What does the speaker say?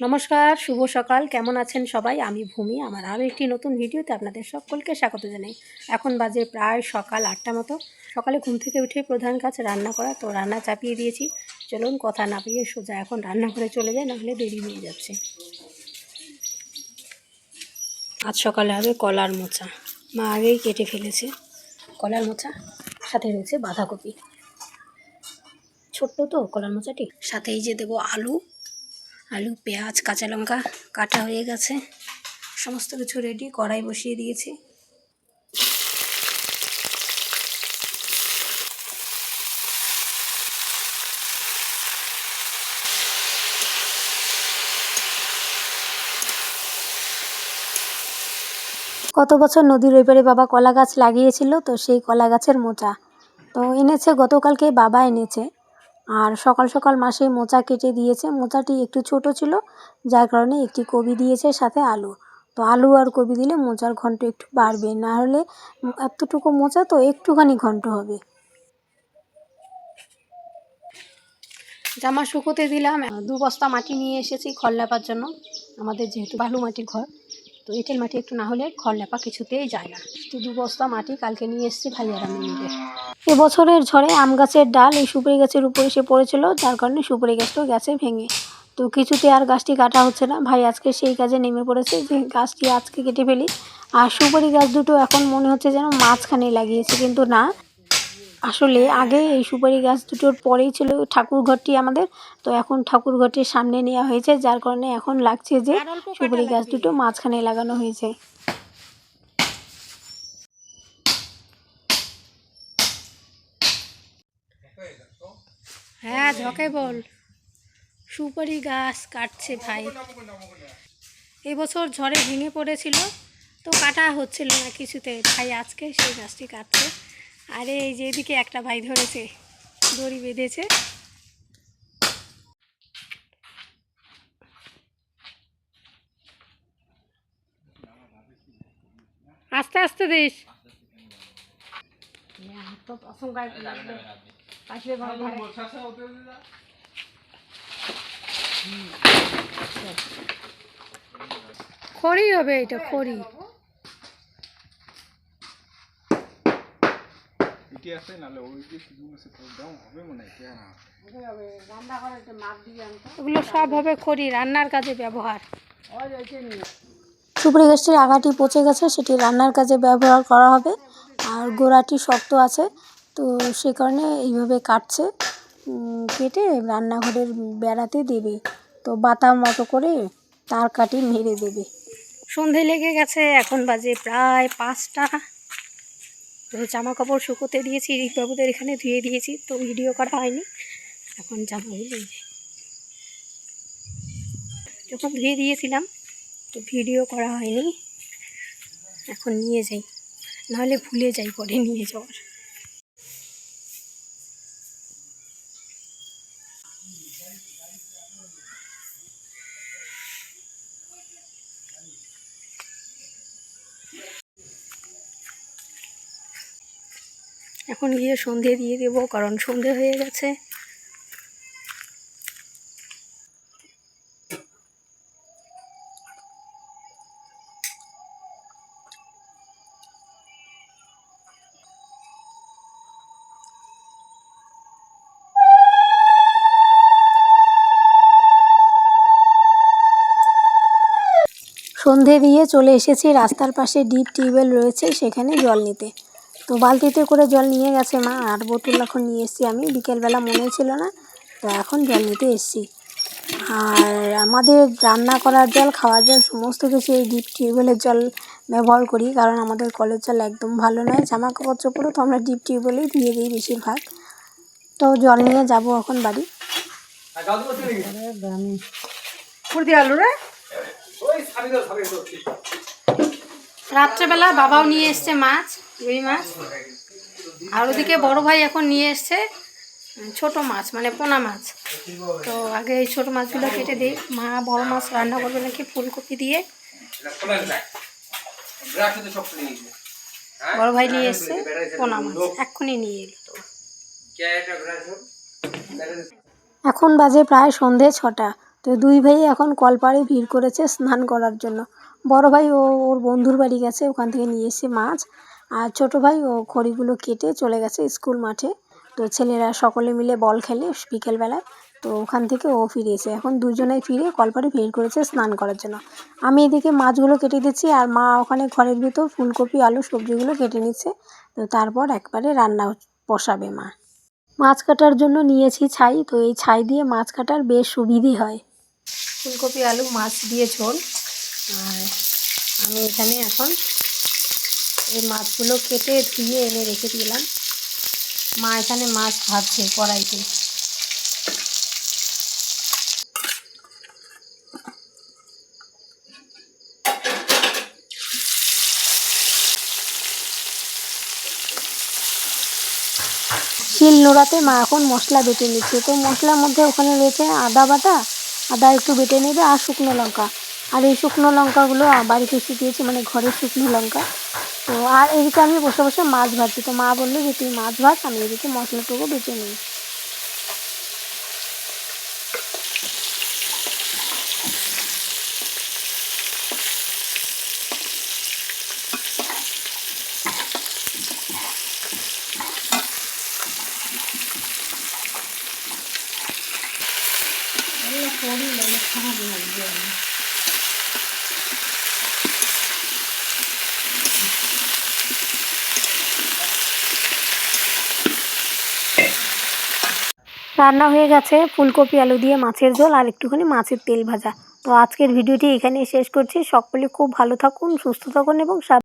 নমস্কার, শুভ সকাল। কেমন আছেন সবাই? আমি ভূমি। আমার আরও একটি নতুন ভিডিওতে আপনাদের সকলকে স্বাগত জানাই। এখন বাজে প্রায় সকাল আটটা মতো। সকালে ঘুম থেকে উঠে প্রধান কাজ রান্না করা। তো রান্না চাপিয়ে দিয়েছি। চলুন কথা না পেয়ে সোজা এখন রান্না করে চলে যায় নাহলে দেরি হয়ে যাচ্ছে। আজ সকালে হবে কলার মোচা। মা আগেই কেটে ফেলেছে কলার মোচা। সাথে রয়েছে বাঁধাকপি। ছোট্ট তো কলার মোচাটি। সাথেই যে দেবো আলু। আলু, পেঁয়াজ, কাঁচা লঙ্কা কাটা হয়ে গেছে। সমস্ত কিছু রেডি কড়াই বসিয়ে দিয়েছি। গত বছর নদীর ওই পারে বাবা কলা গাছ লাগিয়েছিল? তো সেই কলা গাছের মোচা। তো এনেছে, গতকালকে বাবা এনেছে। আর সকাল সকাল মাসে মোচা কেটে দিয়েছে। মোচাটি একটু ছোট ছিল, যার কারণে একটি কবি দিয়েছে সাথে আলু। তো আলু আর কবি দিলে মোচার ঘন্ট একটু বাড়বে, না হলে এতটুকু মোচা তো একটুখানি ঘন্ট হবে। জামা শুকোতে দিলাম। দু বস্তা মাটি নিয়ে এসেছি খড় লেপার জন্য। আমাদের যেহেতু বালু মাটির ঘর, তো এঁটেল মাটি একটু না হলে খড় লেপা কিছুতেই যায় না। তো দু বস্তা মাটি কালকে নিয়ে এসেছি ভাই আর মিলে এবছরের ঝড়ে আম গাছের ডাল এই সুপারি গাছের উপরে এসে পড়েছিল যার কারণে সুপারি গাছটাও গেছে ভেঙে। তো কিছুতে আর গাছটি কাটা হচ্ছে না। ভাই আজকে সেই কাজে নেমে পড়েছে যে গাছটি আজকে কেটে ফেলি। আর সুপারি গাছ দুটো এখন মনে হচ্ছে যেন মাঝখানে লাগিয়েছে কিন্তু না। আসলে আগে এই সুপারি গাছ দুটোর পরেই ছিল ঠাকুর ঘরটি আমাদের। তো এখন ঠাকুর ঘরটির সামনে নেওয়া হয়েছে যার কারণে এখন লাগছে যে সুপারি গাছ দুটো মাঝখানে লাগানো হয়েছে। হ্যাঁ ঝকে বল। সুপারি গাছ কাটছে ভাই। এবছর ঝড়ে ভেঙে পড়েছিল, তো কাটা হচ্ছিল না কিছুতে। ভাই, আজকে সেই গাছটি কাটছে। আরে, এই যে এদিকে একটা ভাই ধরেছে, দড়ি বেঁধেছে। আস্তে আস্তে দিস। খড়ি হবে এটা খড়ি। ইটি আছে নাহলে ওই যে সিগুন আছে তো দাম হবে মনে হয় কেন সব হবে খড়ি রান্নার কাজে ব্যবহার। সুপারি গাছটির আগাটি পচে গেছে সেটি রান্নার কাজে ব্যবহার করা হবে। আর গোড়াটি শক্ত আছে তো সে কারণে এইভাবে কাটছে। কেটে রান্নাঘরের বেড়াতে দেবে। তো বাতাম মতো করে তার কাটি মেরে দেবে। সন্ধে লেগে গেছে, এখন বাজে প্রায় পাঁচটা। তো জামা কাপড় শুকোতে দিয়েছি রিকবাবুদের এখানে ধুয়ে দিয়েছি, তো ভিডিও করা হয়নি। এখন বুঝলি যখন ধুয়ে দিয়েছিলাম, তো ভিডিও করা হয়নি। এখন নিয়ে যাই, নাহলে ভুলে যাই পরে নিয়ে যাওয়ার। এখন গিয়ে সন্ধে দিয়ে দেবো কারণ সন্ধে হয়ে গেছে। সন্ধে দিয়ে চলে এসেছি। রাস্তার পাশে ডিপ টিউবওয়েল রয়েছে, সেখানে জল নিতে। তো বালতিতে করে জল নিয়ে গেছে মা, আর বোতল এখন নিয়ে এসেছি আমি। বিকেলবেলা মনে ছিল না, তো এখন জল নিতে এসেছি। আর আমাদের রান্না করার জল, খাওয়ার জল, সমস্ত কিছু এই ডিপ টিউবওয়েলের জল ব্যবহার করি, কারণ আমাদের কলের জল একদম ভালো নয়। জামা কাপড় চোপড়ও তো আমরা ডিপ টিউবওয়েলেই ধুয়ে দিই বেশিরভাগ। তো জল নিয়ে যাব এখন বাড়ি। রাত্রেবেলা বাবাও নিয়ে এসছে মাছ রুই মাছ। আর ওদিকে বড় ভাই এখন নিয়ে এসছে ছোট মাছ মানে পোনা মাছ। তো আগে এই ছোট মাছগুলো কেটে দিই। মা বড় মাছ রান্না করবে নাকি ফুলকপি দিয়ে? বড় ভাই নিয়ে এসছে পোনা মাছ। এক্ষুনি নিয়ে এলো এখন বাজে প্রায় সন্ধে ছটা। তো দুই ভাই এখন কলপাড়ে ভিড় করেছে স্নান করার জন্য। বড় ভাই ও ওর বন্ধুর বাড়ি গেছে, ওখান থেকে নিয়ে এসে মাছ। আর ছোট ভাই ও খড়িগুলো কেটে চলে গেছে স্কুল মাঠে। তো ছেলেরা সকলে মিলে বল খেলে বিকেলবেলায়। তো ওখান থেকে ও ফিরেছে এখন দুজনেই ফিরে কলপাড়ে ভিড় করেছে স্নান করার জন্য। আমি এদিকে মাছগুলো কেটে দিচ্ছি আর মা ওখানে ঘরের ভিতর ফুলকপি, আলু, সবজিগুলো কেটে নিচ্ছে। তো তারপর একবারে রান্না বসাবে মা। মাছ কাটার জন্য নিয়েছি ছাই। তো এই ছাই দিয়ে মাছ কাটার বেশ সুবিধে হয়। ফুলকপি, আলু, মাছ দিয়ে ঝোল। আর আমি এখানে এখন এই মাছগুলো কেটে ধুয়ে এনে রেখে দিলাম। মা এখানে মাছ ভাজছে কড়াইতে। শিল নোড়াতে মা এখন মশলা বেটে নিচ্ছে। তো মশলার মধ্যে ওখানে রয়েছে আদা বাটা আদা একটু বেটে নেবে আর শুকনো লঙ্কা। আর এই শুকনো লঙ্কাগুলো বাড়িতে শুকিয়েছি মানে ঘরের শুকনো লঙ্কা। তো আর এদিকে আমি বসে বসে মাছ ভাজছি। তো মা বলল যে, তুই মাছ ভাজ, আমি এদিকে মশলাটুকু বেটে নিই। রান্না হয়ে গেছে, ফুলকপি, আলু দিয়ে মাছের ঝোল আর একটুখানি মাছের তেল ভাজা। তো আজকের ভিডিওটি এখানেই শেষ করছি। সকলে খুব ভালো থাকুন, সুস্থ থাকুন এবং